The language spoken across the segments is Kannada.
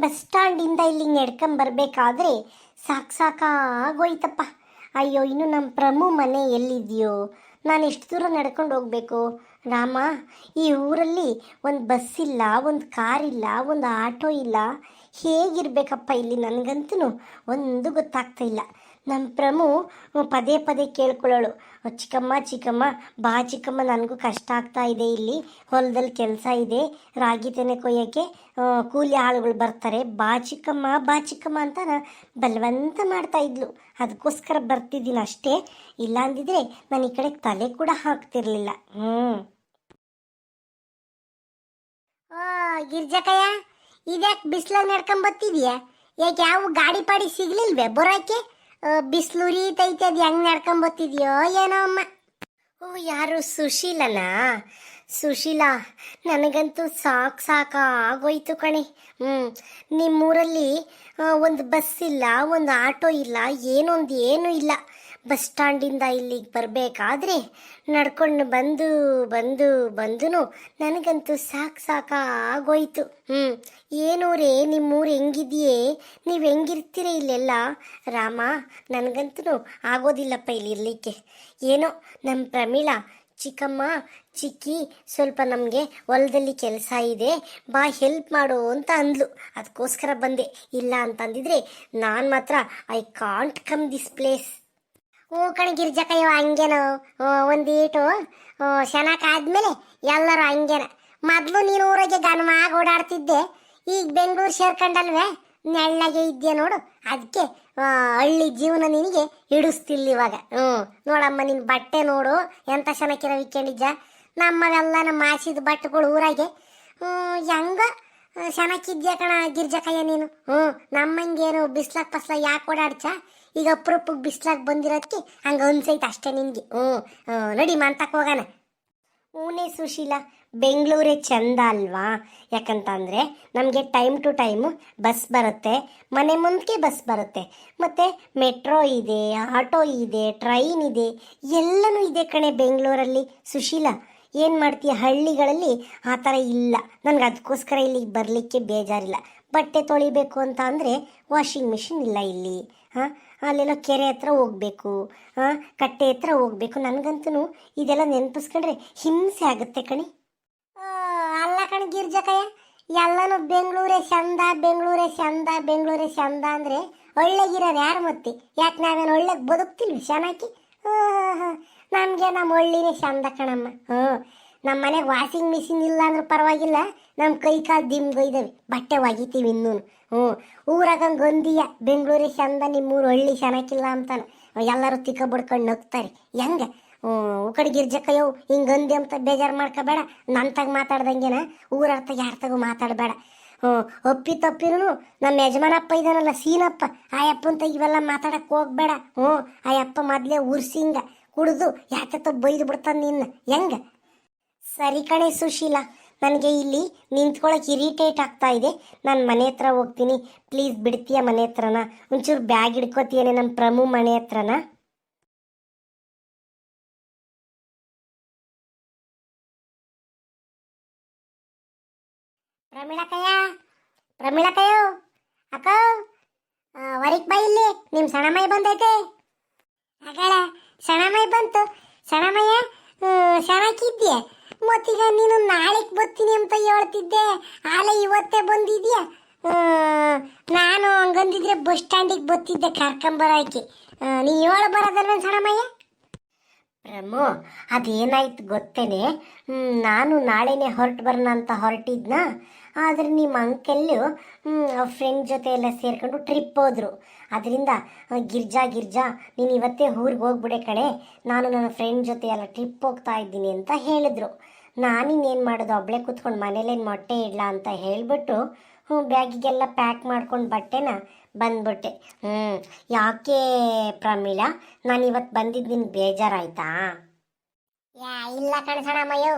ಬಸ್ ಸ್ಟ್ಯಾಂಡಿಂದ ಇಲ್ಲಿಗೆ ನಡ್ಕೊಂಬರ್ಬೇಕಾದ್ರೆ ಸಾಕು ಸಾಕಾಗೋಯ್ತಪ್ಪ ಅಯ್ಯೋ, ಇನ್ನು ನಮ್ಮ ಪ್ರಮು ಮನೆ ಎಲ್ಲಿದೆಯೋ? ನಾನು ಎಷ್ಟು ದೂರ ನಡ್ಕೊಂಡು ಹೋಗಬೇಕು? ರಾಮ, ಈ ಊರಲ್ಲಿ ಒಂದು ಬಸ್ ಇಲ್ಲ, ಒಂದು ಕಾರ್ ಇಲ್ಲ, ಒಂದು ಆಟೋ ಇಲ್ಲ. ಹೇಗಿರಬೇಕಪ್ಪ ಇಲ್ಲಿ? ನನಗಂತೂ ಒಂದು ಗೊತ್ತಾಗ್ತಾ ಇಲ್ಲ. ನಮ್ಮ ಪ್ರಮು ಪದೇ ಪದೇ ಕೇಳ್ಕೊಳ್ಳೋಳು ಚಿಕ್ಕಮ್ಮ ಚಿಕ್ಕಮ್ಮ, ಬಾ ಚಿಕ್ಕಮ್ಮ, ನನಗೂ ಕಷ್ಟ ಆಗ್ತಾ ಇದೆ ಇಲ್ಲಿ. ಹೊಲದಲ್ಲಿ ಕೆಲಸ ಇದೆ. ರಾಗಿ ತೆನೆ ಕೊಯ್ಯೋಕ್ಕೆ ಕೂಲಿ ಆಳುಗಳು ಬರ್ತಾರೆ. ಬಾ ಚಿಕ್ಕಮ್ಮ ಬಾ ಚಿಕ್ಕಮ್ಮ ಅಂತ ಬಲವಂತ ಮಾಡ್ತಾ ಇದ್ಲು. ಅದಕ್ಕೋಸ್ಕರ ಬರ್ತಿದ್ದೀನಿ ಅಷ್ಟೇ. ಇಲ್ಲ ಅಂದಿದ್ರೆ ನಾನು ಈ ಕಡೆ ತಲೆ ಕೂಡ ಹಾಕ್ತಿರ್ಲಿಲ್ಲ. ಹ್ಞೂ ಗಿರ್ಜಕಯ್ಯ, ಇದ್ಯಾಕೆ ಬಿಸಿಲಾಗ ನಡ್ಕೊಂಡ್ ಬರ್ತಿದ್ಯಾ? ಯಾಕೆ ಯಾವ ಗಾಡಿ ಪಾಡಿ ಸಿಗ್ಲಿಲ್ವೇ ಬರೋಕೆ? ಬಿಸಿಲು ಉರಿತೈತೆ, ಅದು ಹೆಂಗ್ ನಡ್ಕೊಂಬತ್ತಿದ್ಯೋ ಏನೋ ಅಮ್ಮ. ಓ, ಯಾರು ಸುಶೀಲನಾ? ಸುಶೀಲಾ, ನನಗಂತೂ ಸಾಕು ಆಗೋಯ್ತು ಕಣೆ. ಹ್ಞೂ ನಿಮ್ಮೂರಲ್ಲಿ ಒಂದು ಬಸ್ ಇಲ್ಲ, ಒಂದು ಆಟೋ ಇಲ್ಲ, ಏನೊಂದು ಏನೂ ಇಲ್ಲ. ಬಸ್ ಸ್ಟ್ಯಾಂಡಿಂದ ಇಲ್ಲಿಗೆ ಬರಬೇಕಾದ್ರೆ ನಡ್ಕೊಂಡು ಬಂದು ಬಂದು ಬಂದೂ ನನಗಂತೂ ಸಾಕು ಸಾಕಾಗೋಯ್ತು ಹ್ಞೂ ಏನೂರೇ ನಿಮ್ಮೂರು ಹೆಂಗಿದೆಯೇ? ನೀವು ಹೆಂಗಿರ್ತೀರಿ ಇಲ್ಲೆಲ್ಲ? ರಾಮ ನನಗಂತೂ ಆಗೋದಿಲ್ಲಪ್ಪ ಇಲ್ಲಿ ಇರಲಿಕ್ಕೆ ಏನೋ ನಮ್ಮ ಪ್ರಮೀಳಾ, ಚಿಕ್ಕಮ್ಮ, ಚಿಕ್ಕಿ ಸ್ವಲ್ಪ ನಮಗೆ ಹೊಲದಲ್ಲಿ ಕೆಲಸ ಇದೆ, ಬಾ ಹೆಲ್ಪ್ ಮಾಡು ಅಂತ ಅಂದ್ಲು. ಅದಕ್ಕೋಸ್ಕರ ಬಂದೆ. ಇಲ್ಲ ಅಂತಂದಿದ್ರೆ ನಾನು ಮಾತ್ರ I can't come this place ಹ್ಞೂ ಕಣ ಗಿರ್ಜಕಯ್ಯೋ ಹಂಗೇನೋ ಒಂದೀಟು ಶನಕ ಆದ್ಮೇಲೆ ಎಲ್ಲರೂ ಹಂಗೇನ. ಮೊದಲು ನೀನು ಊರಿಗೆ ಗನ್ಮಾಗ ಓಡಾಡ್ತಿದ್ದೆ, ಈಗ ಬೆಂಗಳೂರು ಸೇರ್ಕೊಂಡಲ್ವೇ, ನೆಳ್ಳಗೆ ಇದ್ದೆ ನೋಡು ಅದಕ್ಕೆ ಹಳ್ಳಿ ಜೀವನ ನಿನಗೆ ಹಿಡಿಸ್ತಿಲ್ಲ ಇವಾಗ. ಹ್ಞೂ, ನೋಡಮ್ಮ ನಿನ್ನ ಬಟ್ಟೆ ನೋಡು ಎಂಥ ಚೆನ್ನಾಗಿರೋ ಇಕ್ಕೊಂಡಿದ್ದ ನಮ್ಮವೆಲ್ಲ ನಮ್ಮ ಮಾಸಿದ ಬಟ್ಟೆಗಳು ಊರಾಗೆ. ಹೆಂಗ ಚೆನ್ನಾಗಿದ್ಯಾ ಕಣ ಗಿರ್ಜಕಯ್ಯ ನೀನು? ಹ್ಞೂ, ನಮ್ಮಂಗೇನು ಬಿಸ್ಲಾಗ ಪಸ್ಲಾಗ ಯಾಕೆ ಓಡಾಡ್ಚ? ಈಗ ಅಪ್ರೂಪಕ್ಕೆ ಬಿಸ್ಲಾಗಿ ಬಂದಿರೋದಕ್ಕೆ ಹಂಗೆ ಅನ್ಸೈತೆ ಅಷ್ಟೇ ನಿನಗೆ. ಹ್ಞೂ ನಡಿ ಮಾಂತಕ್ಕೆ ಹೋಗೋಣ ಹೂನೇ ಸುಶೀಲ, ಬೆಂಗಳೂರೇ ಚಂದ ಅಲ್ವಾ? ಯಾಕಂತಂದರೆ ನಮಗೆ ಟೈಮ್ ಟು ಟೈಮು ಬಸ್ ಬರುತ್ತೆ, ಮನೆ ಮುಂದಕ್ಕೆ ಬಸ್ ಬರುತ್ತೆ, ಮತ್ತು ಮೆಟ್ರೋ ಇದೆ, ಆಟೋ ಇದೆ, ಟ್ರೈನ್ ಇದೆ, ಎಲ್ಲನೂ ಇದೆ ಕಣೆ ಬೆಂಗಳೂರಲ್ಲಿ. ಸುಶೀಲಾ, ಏನು ಮಾಡ್ತೀಯ ಹಳ್ಳಿಗಳಲ್ಲಿ ಆ ಥರ ಇಲ್ಲ. ನನಗೆ ಅದಕ್ಕೋಸ್ಕರ ಇಲ್ಲಿಗೆ ಬರಲಿಕ್ಕೆ ಬೇಜಾರಿಲ್ಲ. ಬಟ್ಟೆ ತೊಳಿಬೇಕು ಅಂತ ಅಂದರೆ ವಾಷಿಂಗ್ ಮಿಷಿನ್ ಇಲ್ಲ ಇಲ್ಲಿ. ಹಾಂ? ಅಲ್ಲೆಲ್ಲ ಕೆರೆ ಹತ್ರ ಹೋಗ್ಬೇಕು. ಹಾಂ? ಕಟ್ಟೆ ಹತ್ರ ಹೋಗ್ಬೇಕು. ನನಗಂತೂ ಇದೆಲ್ಲ ನೆನಪಿಸ್ಕೊಂಡ್ರೆ ಹಿಂಸೆ ಆಗುತ್ತೆ ಕಣಿ. ಅಲ್ಲ ಕಣಿ ಗಿರ್ಜಕಯ್ಯ, ಎಲ್ಲನೂ ಬೆಂಗಳೂರೇ ಚಂದ ಬೆಂಗಳೂರೇ ಚಂದ ಬೆಂಗಳೂರೇ ಚಂದ ಅಂದರೆ ಒಳ್ಳೆಗಿರೋರು ಯಾರು ಮತ್ತೆ? ಯಾಕೆ ನಾವೇನು ಒಳ್ಳೆಗೆ ಬದುಕ್ತಿಲ್ವಿ ಚೆನ್ನಾಗಿ ನಮಗೆ ನಮ್ಮ ಒಳ್ಳಿನೇ ಚಂದ ಕಣಮ್ಮ. ಹ್ಞೂ ನಮ್ಮ ಮನೆಗೆ ವಾಷಿಂಗ್ ಮಿಷಿನ್ ಇಲ್ಲ ಅಂದ್ರೆ ಪರವಾಗಿಲ್ಲ. ನಮ್ಮ ಕೈ ಕಾಲು ದಿಮ್ಗೊಯ್ದವೆ ಬಟ್ಟೆ ಒಗಿತೀವಿ ಇನ್ನೂ ಹ್ಞೂ. ಊರಾಗ ಗೊಂದಿಯ ಬೆಂಗಳೂರಿಗೆ ಚಂದ ನಿಮ್ಮೂರು ಹಳ್ಳಿ ಚೆನ್ನಾಗಿಲ್ಲ ಅಂತಾನೆ. ಎಲ್ಲರೂ ತಿಕ್ಕ ಬಡ್ಕೊಂಡು ನಗ್ತಾರೆ. ಹೆಂಗೆ? ಕಡೆ ಗಿರ್ಜಕ್ಕಯ್ಯೋ ಹಿಂಗೆ ಗಂದಿ ಅಂತ ಬೇಜಾರು ಮಾಡ್ಕೋಬೇಡ. ನಂತಾಗ ಮಾತಾಡ್ದಂಗೆನ ಊರರ್ಥ ಯಾರ್ತಾಗೂ ಮಾತಾಡಬೇಡ. ಹ್ಞೂ. ಅಪ್ಪಿ ತಪ್ಪಿನೂ ನಮ್ಮ ಯಜಮಾನಪ್ಪ ಇದಾನಲ್ಲ, ಸೀನಪ್ಪ. ಆ ಅಪ್ಪಂತ ಇವೆಲ್ಲ ಮಾತಾಡಕ್ಕೆ ಹೋಗ್ಬೇಡ. ಹ್ಞೂ. ಆ ಅಪ್ಪ ಮೊದಲೇ ಉರ್ಸಿಂಗ, ಕುಡಿದು ಯಾಕೆ ಬೈದು ಬಿಡ್ತಾನೆ ನಿನ್ನ. ಹೆಂಗೆ? ಸರಿ ಕಣೆ ಸುಶೀಲ. ನನಗೆ ಇಲ್ಲಿ ನಿಂತ್ಕೊಳ್ಳೋಕೆ ಇರಿಟೇಟ್ ಆಗ್ತಾ ಇದೆ. ನಾನು ಮನೆ ಹತ್ರ ಹೋಗ್ತೀನಿ. ಪ್ಲೀಸ್ ಬಿಡ್ತೀಯ ಮನೆ ಹತ್ರನ? ಒಂಚೂರು ಬ್ಯಾಗ್ ಹಿಡ್ಕೊತೀಯನೆ ನಮ್ಮ ಪ್ರಮು ಮನೆ ಹತ್ರನ? ಪ್ರಮೀಳಕಯ್ಯ ಪ್ರಮೀಳಕಯ್ಯೋ ಅಕ್ಕ? ವರಿಕ್ ಬಾ ಇಲ್ಲಿ. ನಿಮ್ಮ ಸಣಮೈ ಬಂದೈತೆ. ಅಗಳ ಸಣಮೈ ಬಂತು. ಸಣಮಯ್ಯ ಸಣಕಿದ್ಯೆ ಮತ್ತೀಗ ನೀನು ನಾಳೆಗೆ ಬರ್ತೀನಿ ಅಂತ ಹೇಳ್ತಿದ್ದೆ. ಆಲೆ ಇವತ್ತೇ ಬಂದಿದ್ಯಾ? ನಾನು ಹಂಗಂದಿದ್ರೆ ಬಸ್ ಸ್ಟ್ಯಾಂಡಿಗೆ ಬರ್ತಿದ್ದೆ ಕರ್ಕೊಂಬರಾಕಿ ನೀ ಹೇಳು ಬರೋದಲ್ವ ಸಣಮಯ್ಯ ಪ್ರಮು, ಅದೇನಾಯ್ತು ಗೊತ್ತೇನೆ? ನಾನು ನಾಳೆನೇ ಹೊರಟು ಬರೋಣ ಅಂತ ಹೊರಟಿದ್ನ. ಆದರೆ ನಿಮ್ಮ ಅಂಕಲ್ಲು ಫ್ರೆಂಡ್ ಜೊತೆ ಎಲ್ಲ ಸೇರ್ಕೊಂಡು ಟ್ರಿಪ್ ಹೋದ್ರು. ಅದರಿಂದ ಗಿರ್ಜಾ ಗಿರ್ಜಾ, ನೀನು ಇವತ್ತೇ ಊರಿಗೆ ಹೋಗ್ಬಿಡೆ ಕಣೆ. ನಾನು ನನ್ನ ಫ್ರೆಂಡ್ ಜೊತೆ ಎಲ್ಲ ಟ್ರಿಪ್ ಹೋಗ್ತಾ ಇದ್ದೀನಿ ಅಂತ ಹೇಳಿದ್ರು. ನಾನಿನ್ನೇನು ಮಾಡೋದು, ಒಬ್ಳೆ ಕೂತ್ಕೊಂಡು ಮನೇಲೇನು ಮೊಟ್ಟೆ ಇಡ್ಲ ಅಂತ ಹೇಳಿಬಿಟ್ಟು ಹ್ಞೂ ಬ್ಯಾಗಿಗೆಲ್ಲ ಪ್ಯಾಕ್ ಮಾಡ್ಕೊಂಡು ಬಟ್ಟೆನ ಬಂದ್ಬಿಟ್ಟೆ. ಹ್ಞೂ ಯಾಕೆ ಪ್ರಮೀಳಾ? ನಾನು ಇವತ್ತು ಬಂದಿದ್ದು ನಿನ್ಗೆ ಬೇಜಾರಾಯ್ತಾ? ಯಾ, ಇಲ್ಲ ಕಣಸಣಮ್ಮಯ್ಯೋ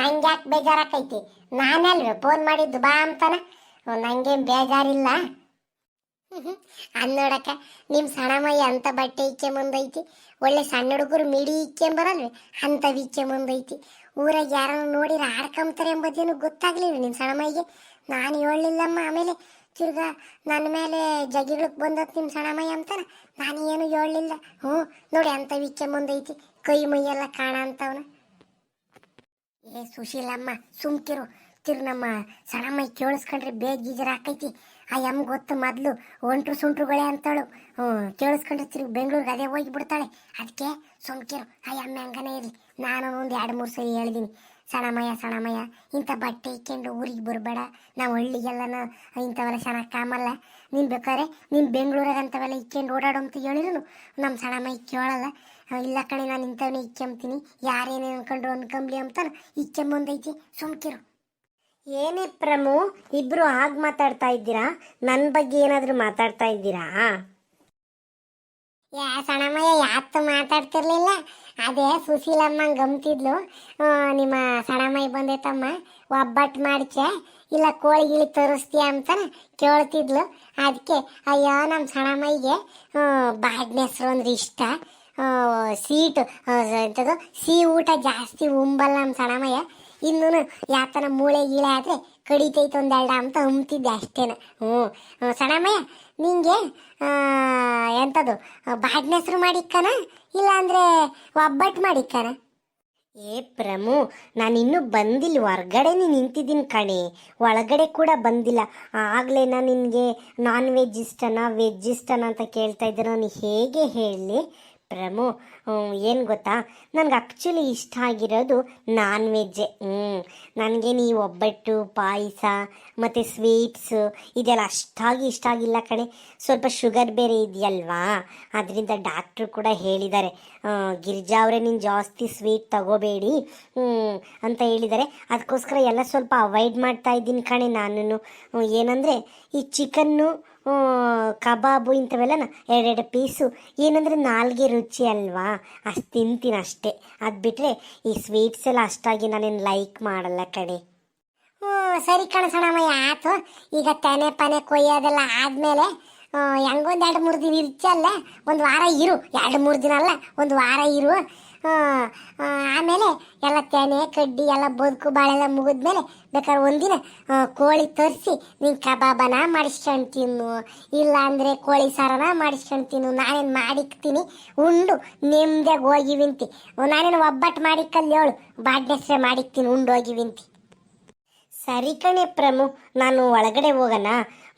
ನಂಗೆ ಯಾಕೆ ಬೇಜಾರಾಕೈತಿ? ನಾನಲ್ವೇ ಫೋನ್ ಮಾಡಿದ್ದು ಬಾ ಅಂತಾನೆ? ನಂಗೇನು ಬೇಜಾರಿಲ್ಲ. ಅದ್ ನೋಡಕ್ಕ ನಿಮ್ಮ ಸಣಮಯ್ಯ ಅಂತ ಬಟ್ಟೆ ಇಕ್ಕೆ ಮುಂದೈತಿ, ಒಳ್ಳೆ ಸಣ್ಣ ಹುಡುಗರು ಮಿಡಿ ಇಕ್ಕೆಂಬರಲ್ವಿ ಅಂತ ಇಕ್ಕೆ ಮುಂದೈತಿ. ಊರಾಗ ಯಾರನ್ನು ನೋಡಿರ ಆಡ್ಕೊಂತಾರೆ ಎಂಬುದೇನು ಗೊತ್ತಾಗ್ಲಿಲ್ಲ ನಿಮ್ಮ ಸಣಮಯ್ಯಗೆ ನಾನು ಹೇಳಲಿಲ್ಲಮ್ಮ, ಆಮೇಲೆ ತಿರ್ಗಾ ನನ್ನ ಮೇಲೆ ಜಗಿಗಳಕ್ಕೆ ಬಂದತ್ ನಿಮ್ಮ ಸಣಮಯ್ಯ ಅಂತಾನ, ನಾನು ಏನು ಹೇಳಲಿಲ್ಲ. ಹ್ಞೂ, ನೋಡಿ ಅಂತ ವಿಕ್ಕೆ ಮುಂದೈತಿ, ಕೈ ಮೈಯೆಲ್ಲ ಕಾಣ ಅಂತವನ ಏ ಸುಶೀಲಮ್ಮ, ಸುಮ್ಕಿರು. ತಿರು ನಮ್ಮ ಸಣಮೈ ಕೇಳಿಸ್ಕೊಂಡ್ರೆ ಬೇಗ ಗೀಜರ್ ಹಾಕೈತಿ ಆ ಎಂ ಗೊತ್ತು ಮೊದಲು, ಒಂಟ್ರು ಸುಂಟ್ರುಗಳೇ ಅಂತಾಳು. ಹ್ಞೂ ಕೇಳಿಸ್ಕೊಂಡ್ರೆ ತಿರುಗಿ ಬೆಂಗಳೂರಿಗೆ ಅದೇ ಹೋಗಿ ಬಿಡ್ತಾಳೆ ಅದಕ್ಕೆ ಸುಮ್ಕಿರು, ಆ ಎಮ್ಮೆ ಹಂಗನೇ ಇರಲಿ. ನಾನು ಒಂದು ಎರಡು ಮೂರು ಸರಿ ಹೇಳಿದ್ದೀನಿ ಸಣಮಯ್ಯ ಸಣಮಯ್ಯ ಇಂಥ ಬಟ್ಟೆ ಇಕ್ಕೊಂಡು ಊರಿಗೆ ಬರಬೇಡ. ನಾವು ಹಳ್ಳಿಗೆಲ್ಲನ ಇಂಥವೆಲ್ಲ ಚೆನ್ನಾಗಿ ಕಾಮಲ್ಲ. ನೀನು ಬೇಕಾದ್ರೆ ನೀನು ಬೆಂಗಳೂರಾಗ ಅಂಥವೆಲ್ಲ ಇಕ್ಕೊಂಡು ಓಡಾಡು ಅಂತ ಹೇಳಿದ್ರು ನಮ್ಮ ಸಣಮಯ್ಯ ಕೇಳಲ್ಲ. ಇಲ್ಲ ಕಣೆ, ನಾನು ಇಂಥವನ್ನೇ ಇಕ್ಕೊಂಬ್ತೀನಿ. ಯಾರೇನೇ ಅನ್ಕೊಂಡ್ರು ಅನ್ಕೊಂಬ್ಲಿ ಅಂತಾನೆ. ಇಕ್ಕೊಂಬಂದೈತಿ. ಸುಮ್ಕಿರು. ಏನೇ ಪ್ರಮು, ಇಬ್ರು ಹಾಗೆ ಮಾತಾಡ್ತಾ ಇದ್ದೀರಾ? ನನ್ನ ಬಗ್ಗೆ ಏನಾದರೂ ಮಾತಾಡ್ತಾ ಇದ್ದೀರಾ? ಯಾ ಸಣಮಯ್ಯ ಯಾತು ಮಾತಾಡ್ತಿರ್ಲಿಲ್ಲ. ಅದೇ ಸುಶೀಲಮ್ಮ ಗಮ್ತಿದ್ಲು. ನಿಮ್ಮ ಸಣಮಯ್ಯ ಬಂದೈತಮ್ಮ ಒಬ್ಬಟ್ಟು ಮಾಡಿಕೆ, ಇಲ್ಲ ಕೋಳಿ ಗಿಳಿ ತರಿಸ್ತೀಯ ಅಂತ ಕೇಳ್ತಿದ್ಲು. ಅದಕ್ಕೆ ಅಯ್ಯೋ ನಮ್ಮ ಸಣಮಯ್ಯಗೆ ಬಾಡ್ನೆ ಹೆಸ್ರು ಅಂದ್ರೆ ಇಷ್ಟ. ಸೀಟು ಎಂಥದ್ದು ಸಿಹಿ ಊಟ ಜಾಸ್ತಿ ಉಂಬಲ್ಲ ನಮ್ಮ ಸಣಮಯ್ಯ ಇನ್ನೂ ಯಾತನ ಮೂಳೆ ಗೀಳೆ ಆದರೆ ಕಡಿತೈತೆ ಒಂದೆರಡ ಅಂತ ಹುಮ್ತಿದ್ದೆ ಅಷ್ಟೇನ. ಹ್ಞೂ ಸಣಮಯ್ಯ ನಿಂಗೆ ಎಂಥದ್ದು ಬಾಡ್ನ ಹೆಸ್ರು ಮಾಡಿಕ್ಕನ? ಇಲ್ಲಾಂದರೆ ಒಬ್ಬಟ್ಟು ಮಾಡಿಕ್ಕನ? ಏ ಪ್ರಮು, ನಾನಿನ್ನೂ ಬಂದಿಲ್ಲ ಹೊರ್ಗಡೆನೇ ನಿಂತಿದ್ದೀನಿ ಕಣೆ. ಒಳಗಡೆ ಕೂಡ ಬಂದಿಲ್ಲ. ಆಗಲೇ ನಾನು ನಿನಗೆ ನಾನ್ ವೆಜ್ ಇಷ್ಟನಾ ವೆಜ್ ಇಷ್ಟನಾ ಅಂತ ಕೇಳ್ತಾ ಇದ್ದೆ ನಾನು ಹೇಗೆ ಹೇಳಲಿ? ಪ್ರಮು. ಏನು ಗೊತ್ತಾ? ನನಗೆ ಆ್ಯಕ್ಚುಲಿ ಇಷ್ಟ ಆಗಿರೋದು ನಾನ್ ವೆಜ್ಜೆ ಹ್ಞೂ ನನಗೆ ನೀ ಒಬ್ಬಟ್ಟು, ಪಾಯಸ, ಮತ್ತು ಸ್ವೀಟ್ಸು ಇದೆಲ್ಲ ಅಷ್ಟಾಗಿ ಇಷ್ಟ ಆಗಿಲ್ಲ ಕಣೆ. ಸ್ವಲ್ಪ ಶುಗರ್ ಬೇರೆ ಇದೆಯಲ್ವಾ? ಅದರಿಂದ ಡಾಕ್ಟ್ರು ಕೂಡ ಹೇಳಿದ್ದಾರೆ ಗಿರ್ಜಾ ಅವರೇ ನೀನು ಜಾಸ್ತಿ ಸ್ವೀಟ್ ತಗೋಬೇಡಿ ಅಂತ ಹೇಳಿದ್ದಾರೆ. ಅದಕ್ಕೋಸ್ಕರ ಎಲ್ಲ ಸ್ವಲ್ಪ ಅವಾಯ್ಡ್ ಮಾಡ್ತಾ ಇದ್ದೀನಿ ಕಣೆ ನಾನು ಏನಂದರೆ ಈ ಚಿಕನ್ನು ಕಬಾಬು ಇಂಥವೆಲ್ಲ ಎರಡೆರಡು ಪೀಸು. ಏನಂದರೆ ನಾಲ್ಗೆ ರುಚಿ ಅಲ್ವಾ? ಅಷ್ಟು ತಿಂತೀನಿ ಅಷ್ಟೇ. ಅದು ಬಿಟ್ಟರೆ ಈ ಸ್ವೀಟ್ಸ್ ಎಲ್ಲ ಅಷ್ಟಾಗಿ ನಾನೇನು ಲೈಕ್ ಮಾಡಲ್ಲ ಕಡೆ ಹ್ಞೂ, ಸರಿ ಕಣಸಣ್ಣಮ್ಮ ಆಯ್ತು ಈಗ ತೆನೆ ಪನೆ ಕೊಯ್ಯೋದೆಲ್ಲ ಆದಮೇಲೆ ಹೆಂಗೊಂದು ಎರಡು ಮೂರು ದಿನ ಇರ್ಚಲ್ಲ ಒಂದು ವಾರ ಇರು. ಎರಡು ಮೂರು ದಿನ ಅಲ್ಲ, ಒಂದು ವಾರ ಇರು. ಆಮೇಲೆ ಎಲ್ಲ ತೆನೆ, ಕಡ್ಡಿ, ಎಲ್ಲ ಬದುಕು, ಬಾಳೆಲ್ಲ ಮುಗಿದ್ಮೇಲೆ ಬೇಕಾದ್ರೆ ಒಂದಿನ ಕೋಳಿ ತರಿಸಿ ನೀನು ಕಬಾಬನ ಮಾಡಿಸ್ಕೊಂಡು ತಿನ್ನು. ಇಲ್ಲ ಅಂದರೆ ಕೋಳಿ ಸಾರನ ಮಾಡಿಸ್ಕೊಂಡು ತಿನ್ನು. ನಾನೇನು ಮಾಡಿಕ್ತೀನಿ? ಉಂಡು ನೆಮ್ಮದಿಯಾಗಿ ಹೋಗಿವಿಂತಿ ನಾನೇನು ಒಬ್ಬಟ್ಟು ಮಾಡಿಕ್ಕಲ್ಲಿ ಹೇಳು ಬಾಡ್ನೆಸ್ರೆ ಮಾಡಿಕ್ತೀನಿ, ಉಂಡು ಹೋಗಿವಿಂತಿ ಸರಿ ಕಣೆ ಪ್ರಮು, ನಾನು ಒಳಗಡೆ ಹೋಗೋಣ.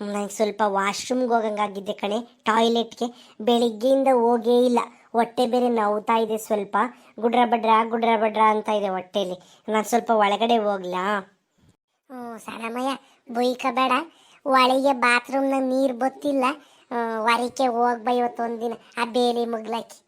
ನನಗೆ ಸ್ವಲ್ಪ ವಾಶ್ರೂಮ್ಗೆ ಹೋಗಂಗಾಗಿದ್ದೆ ಕಣೆ, ಟಾಯ್ಲೆಟ್ಗೆ. ಬೆಳಿಗ್ಗೆಯಿಂದ ಹೋಗೇ ಇಲ್ಲ. ಹೊಟ್ಟೆ ಬೇರೆ ನೋವ್ತಾ ಇದೆ ಸ್ವಲ್ಪ. ಗುಡ್ರ ಬಡ್ರ ಗುಡ್ರ ಬಡ್ರ ಅಂತ ಇದೆ ಹೊಟ್ಟೆಲಿ. ನಾನು ಸ್ವಲ್ಪ ಒಳಗಡೆ ಹೋಗ್ಲಾ? ಹ್ಞೂ ಸಣಮಯ್ಯ ಬೈಕಬೇಡ ಒಳಗೆ ಬಾತ್ರೂಮ್ನ ನೀರು ಬತ್ತಿಲ್ಲ. ಹೊರಕ್ಕೆ ಹೋಗ್ಬಾ ಒಂದಿನ ಆ ಬೇಲಿ ಮುಗ್ಲಾಕಿ